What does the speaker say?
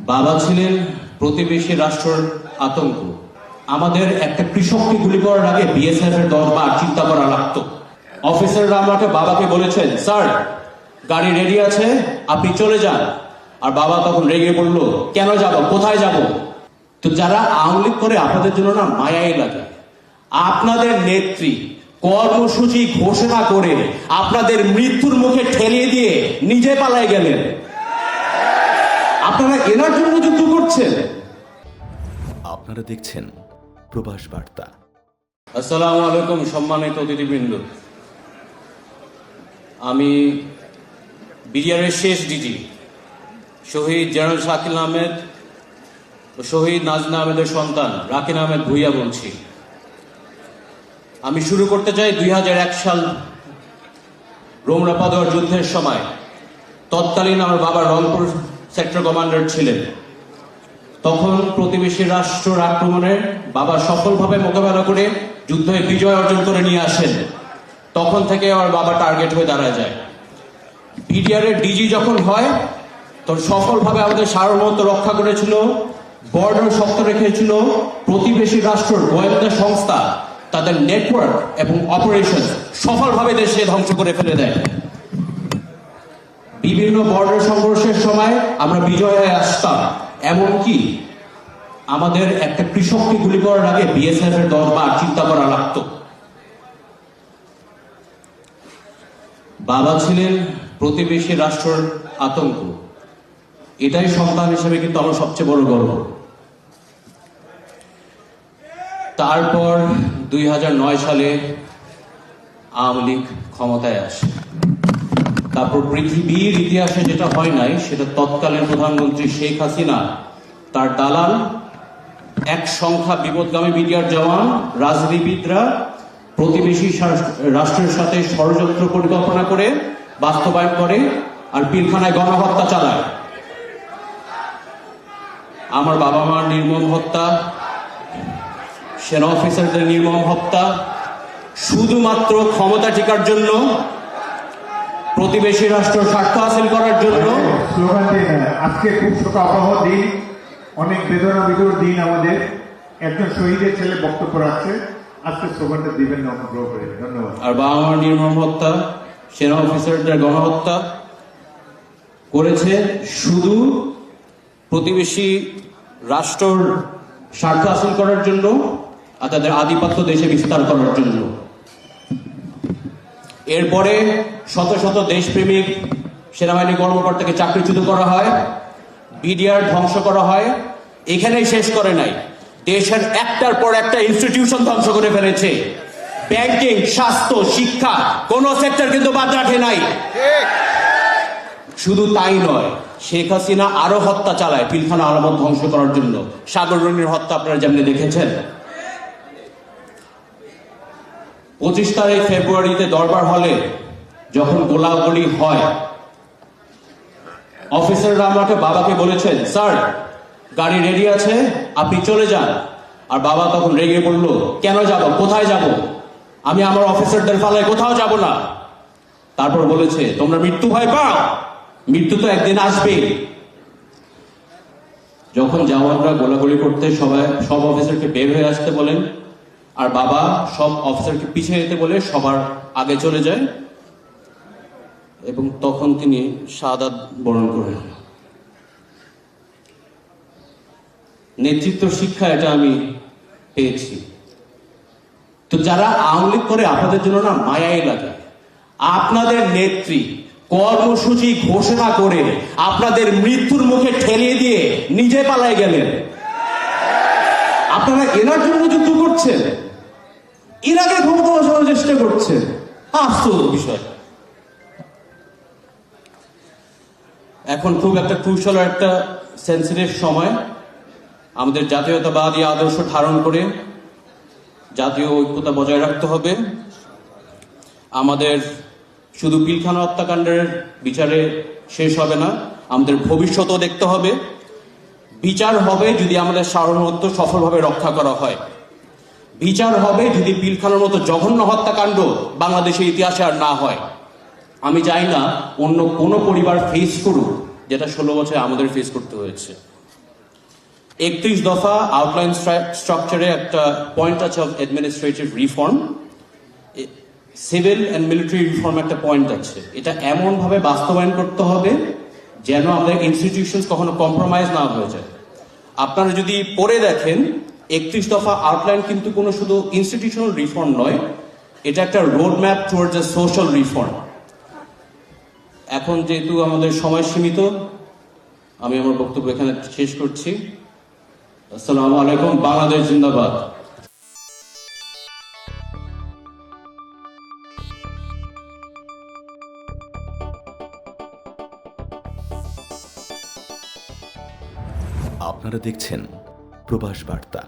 বাবা ছিলেন প্রতিবেশী রাষ্ট্রের আতঙ্ক। আমাদের একটা কৃষককে গুলি করার আগে বিএসএফ এর দশ বার চিন্তা করা লাগতো। অফিসাররা আমাকে বাবাকে বলেছেন, স্যার, গাড়ি রেডি আছে, আপনি চলে যান। আর বাবা তখন রেগে বলল, কেন যাব? কোথায় যাব? তো যারা আওয়ামী লীগ করে, আপনাদের জন্য না মায়াই লাগে আপনাদের নেত্রী কর্মসূচি ঘোষণা করে আপনাদের মৃত্যুর মুখে ঠেলিয়ে দিয়ে নিজে পালায় গেলেন। আপনারা এনার জন্য যুদ্ধ করছেন। আপনারা দেখছেন প্রবাস বার্তা। আসসালামু আলাইকুম সম্মানিত অতিথিবৃন্দ। আমি বিডিআরের শেষ ডিজি শহীদ জেনারেল শাকিল আহমেদ ও শহীদ নাজনা আহমেদের সন্তান রাকিন আহমেদ ভুইয়া বলছি আমি শুরু করতে চাই দুই হাজার এক সাল রোমরাপাদর যুদ্ধের সময়। তৎকালীন আমার বাবা রংপুর সেক্টর কমান্ডার ছিলেন। তখন প্রতিবেশী রাষ্ট্র আক্রমণের বাবা সফলভাবে মোকাবেলা করে যুদ্ধে বিজয় অর্জন করে নিয়ে আসেন। তখন থেকে আমার বাবা টার্গেট হয়ে দাঁড়া যায়। বিডিআর এর ডিজি যখন হয় তখন সফলভাবে আমাদের সার্বভৌমত্ব রক্ষা করেছিল, বর্ডার শক্ত রেখেছিল। প্রতিবেশী রাষ্ট্রের গোয়েন্দা সংস্থা, তাদের নেটওয়ার্ক এবং অপারেশন সফলভাবে দেশে ধ্বংস করে ফেলে দেয়। বিভিন্ন বর্ডার সংঘর্ষের সময় আমরা বিজয় হয়ে আসতাম। এমনকি আমাদের একটা কৃষককে গুলি করার আগে বিএসএফ এর দশ বার চিন্তা করা লাগতো। বাবা ছিলেন প্রতিবেশী রাষ্ট্রের আতঙ্ক। এটাই সন্তান হিসেবে কিন্তু আমার সবচেয়ে বড় গর্ব। তারপর দুই হাজার নয় সালে আওয়ামী লীগ ক্ষমতায় আসে। তারপর পৃথিবীর ইতিহাসে যেটা হয় নাই, সেটা তৎকালীন প্রধানমন্ত্রী শেখ হাসিনা, তার দালাল, এক সংখ্যা বিপদগামী মিডিয়ার জওয়ান, রাজনীতিবিদরা, প্রতিবেশী রাষ্ট্রের সাথে ষড়যন্ত্র পরিকল্পনা করে, বাস্তবায়ন করে আর পিলখানায় গণহত্যা চালায়। আমার বাবা মার নির্মম হত্যা, সেনা অফিসারদের নির্মম হত্যা, শুধুমাত্র ক্ষমতা টিকার জন্য প্রতিবেশী রাষ্ট্র স্বার্থ হাসিল করার জন্য। আজকে খুব শোকাবহ দিন অনেক বেদনা বিদুর দিন আমাদের। একজন শহীদের ছেলে বক্তব্য রাখছে। আজকে স্লোগানটা দিবেন না অনুগ্রহ করে। ধন্যবাদ। আর বাবা মার নির্মম হত্যা সেনা অফিসারদের গণহত্যা করেছে শুধু প্রতিবেশী রাষ্ট্রর স্বার্থ হাসিল করার জন্য আর তাদের আধিপত্য দেশে বিস্তার করার জন্য। এরপরে শত শত দেশপ্রেমিক সেনাবাহিনী কর্মকর্তাকে চাকরিচ্যুত করা হয়, বিডিআর ধ্বংস করা হয়। এখানেই শেষ করে নাই। দেশের একটার পর একটা ইনস্টিটিউশন ধ্বংস করে ফেলেছে। ব্যাংকিং স্বাস্থ্য, শিক্ষা, কোন সেক্টর কিন্তু বাদ রাখে নাই। শুধু তাই নয়, শেখ হাসিনা আরও হত্যা চালায়, পিলখানা আলামত ধ্বংস করার জন্য। সাগর রনির হত্যা আপনারা যেমনি দেখেছেন। পঁচিশ তারিখ ফেব্রুয়ারিতে দরবার হলে যখন গোলাগুলি হয়, অফিসাররা আমাকে বাবাকে বলেছেন, স্যার, গাড়ি রেডি আছে, আপনি চলে যান। আর বাবা তখন রেগে বলল, কেন যাব? কোথায় যাব? আমি আমার অফিসারদের ফালায় কোথাও যাব না। তারপর বলেছে, তোমরা মৃত্যু ভয় পাও। মৃত্যু তো একদিন আসবে যখন জওয়ানরা গোলাগুলি করতে সবাই সব অফিসারকে বের হয়ে আসতে বলেন আর বাবা সব অফিসারকে পিছিয়ে যেতে বলে সবার আগে চলে যায় এবং তখন তিনি শাহাদাত বরণ করেন। নেতৃত্ব শিক্ষা এটা আমি পেয়েছি। তো যারা আওয়ামী করে আপনাদের জন্য না মায়াই লাগে, আপনাদের নেত্রী কর্মসূচি ঘোষণা করে আপনাদের মৃত্যুর মুখে ঠেলিয়ে দিয়ে নিজে পালায় গেলেন। আপনারা এনার জন্য যুদ্ধ করছেন। ইরাকে ক্ষমতা বসানোর চেষ্টা করছে। আশ্চর্য বিষয়। এখন খুব একটা কুশল একটা সেন্সিটিভ সময়। আমাদের জাতীয়তাবাদী আদর্শ ধারণ করে জাতীয় ঐক্যতা বজায় রাখতে হবে। আমাদের শুধু পিলখানা হত্যাকাণ্ডের বিচারে শেষ হবে না, আমাদের ভবিষ্যতও দেখতে হবে। বিচার হবে যদি আমাদের সার্বভৌমত্ব সফলভাবে রক্ষা করা হয়। বিচার হবে যদি পিলখানার মতো জঘন্য হত্যাকাণ্ড বাংলাদেশের ইতিহাসে আর না হয়। আমি চাই না অন্য কোনো পরিবার ফেস করুক, যেটা ষোলো বছর আমাদের ফেস করতে হয়েছে। একত্রিশ দফা আউটলাইন স্ট্রাকচারে একটা পয়েন্ট আছে of administrative reform civil and military reform একটা পয়েন্ট আছে। এটা এমনভাবে বাস্তবায়ন করতে হবে যেন আমাদের ইনস্টিটিউশন কখনো কম্প্রোমাইজ না হয়ে যায়। আপনারা যদি পড়ে দেখেন একত্রিশ দফা আউটলাইন কিন্তু কোনো শুধু ইনস্টিটিউশনাল রিফর্ম নয়, এটা একটা road map towards a social reform এখন যেহেতু আমাদের সময় সীমিত, আমি আমার বক্তব্য এখানে শেষ করছি। আসসালামু আলাইকুম, বাংলাদেশ জিন্দাবাদ। আপনারা দেখছেন প্রবাস বার্তা।